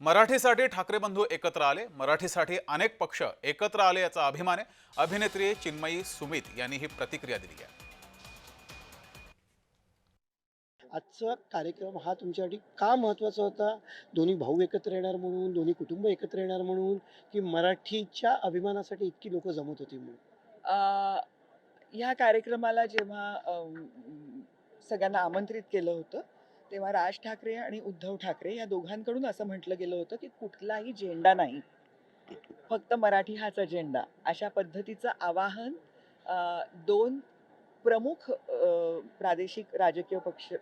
मराठीसाठी ठाकरे बंधू एकत्र आले. मराठीसाठी अनेक पक्ष एकत्र आले याचा अभिमान आहे. अभिनेत्री चिन्मयी सुमित यांनी ही प्रतिक्रिया दिली आहे. आजचा कार्यक्रम हा तुमच्यासाठी का महत्त्वाचा होता? दोन्ही भाऊ एकत्र येणार म्हणून दोन्ही कुटुंब एकत्र येणार म्हणून की मराठीच्या अभिमानासाठी इतकी लोक जमत होती म्हणून? अ, ह्या कार्यक्रमाला जेव्हा सगळ्यांना आमंत्रित केलं होतं तेव्हा राज ठाकरे आणि उद्धव ठाकरे या दोघांकडून असं म्हटलं गेलं होतं की कुठलाही झेंडा नाही. फक्त मराठी हाच अजेंडा. अशा पद्धतीचं आवाहन दोन प्रमुख प्रादेशिक राजकीय पक्ष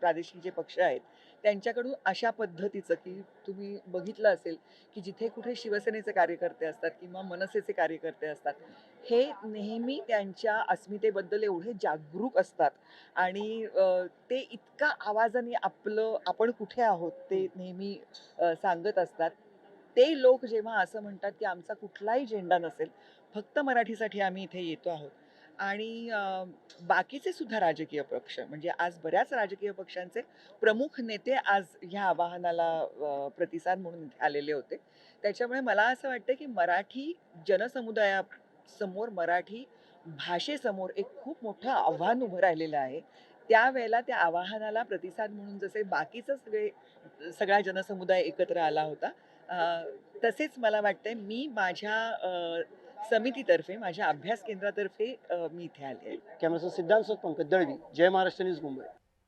प्रादेशिक जे पक्ष आहेत त्यांच्याकडून अशा पद्धतीचं की तुम्ही बघितलं असेल की जिथे कुठे शिवसेनेचे कार्यकर्ते असतात किंवा मनसेचे कार्यकर्ते असतात हे नेहमी त्यांच्या अस्मितेबद्दल एवढे जागरूक असतात आणि ते इतका आवाजाने आपलं आपण कुठे आहोत ते नेहमी सांगत असतात. ते लोक जेव्हा असं म्हणतात की आमचा कुठलाही झेंडा नसेल फक्त मराठीसाठी आम्ही इथे येतो आहोत. आणि बाकीचे सुद्धा राजकीय पक्ष म्हणजे आज बऱ्याच राजकीय पक्षांचे प्रमुख नेते आज ह्या आवाहनाला प्रतिसाद म्हणून आलेले होते. त्याच्यामुळे मला असं वाटतं की मराठी जनसमुदायासमोर मराठी भाषेसमोर एक खूप मोठं आव्हान उभं राहिलेलं आहे. त्यावेळेला त्या आवाहनाला प्रतिसाद म्हणून जसे बाकीचं सगळे सगळा जनसमुदाय एकत्र आला होता तसेच मला वाटतंय मी माझ्या समितीतर्फे माझ्या अभ्यास केंद्रातर्फे मी इथे आले आहे. सिद्धांत पंकज दळवी जय महाराष्ट्र न्यूज मुंबई.